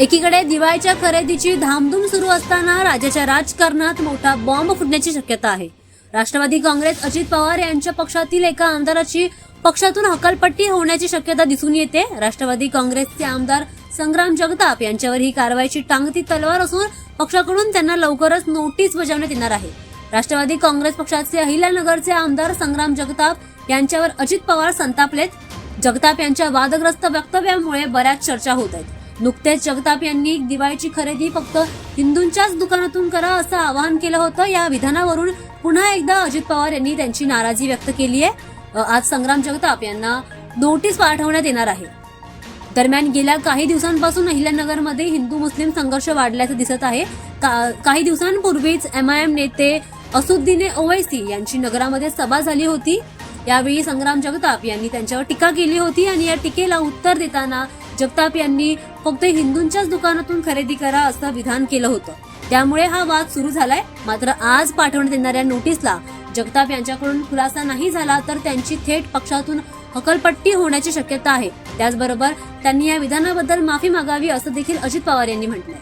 एकीकडे दिवाळीच्या खरेदीची धामधूम सुरू असताना राज्याच्या राजकारणात मोठा बॉम्ब फुटण्याची शक्यता आहे. राष्ट्रवादी काँग्रेस अजित पवार यांच्या पक्षातील एका आमदाराची पक्षातून हकालपट्टी होण्याची शक्यता दिसून येते. राष्ट्रवादी काँग्रेसचे आमदार संग्राम जगताप यांच्यावर ही कारवाईची टांगती तलवार असून पक्षाकडून त्यांना लवकरच नोटीस बजावण्यात येणार आहे. राष्ट्रवादी काँग्रेस पक्षाचे अहिल्यानगरचे आमदार संग्राम जगताप यांच्यावर अजित पवार संतापलेत. जगताप यांच्या वादग्रस्त वक्तव्यामुळे बऱ्याच चर्चा होत आहेत. नुकतेच जगताप यांनी दिवाळीची खरेदी फक्त हिंदूंच्याच दुकानातून करा असं आवाहन केलं होतं. या विधानावरून पुन्हा एकदा अजित पवार यांनी त्यांची नाराजी व्यक्त केली आहे. आज संग्राम जगताप यांना नोटीस पाठवण्यात येणार आहे. दरम्यान गेल्या काही दिवसांपासून अहिल्यानगरमध्ये हिंदू मुस्लिम संघर्ष वाढल्याचं दिसत आहे. का- काही दिवसांपूर्वीच एमआयएम नेते असुद्दीने ओवैसी यांची नगरामध्ये सभा झाली होती. यावेळी संग्राम जगताप यांनी त्यांच्यावर टीका केली होती आणि या टीकेला उत्तर देताना जगताप यांनी फक्त हिंदूंच्याच दुकानातून खरेदी करा असं विधान केलं होतं. त्यामुळे हा वाद सुरू झालाय. मात्र आज पाठवण्यात येणाऱ्या नोटीसला जगताप यांच्याकडून खुलासा नाही झाला तर त्यांची थेट पक्षातून हकलपट्टी होण्याची शक्यता आहे. त्याचबरोबर त्यांनी या विधानाबद्दल माफी मागावी असं देखील अजित पवार यांनी म्हटलंय.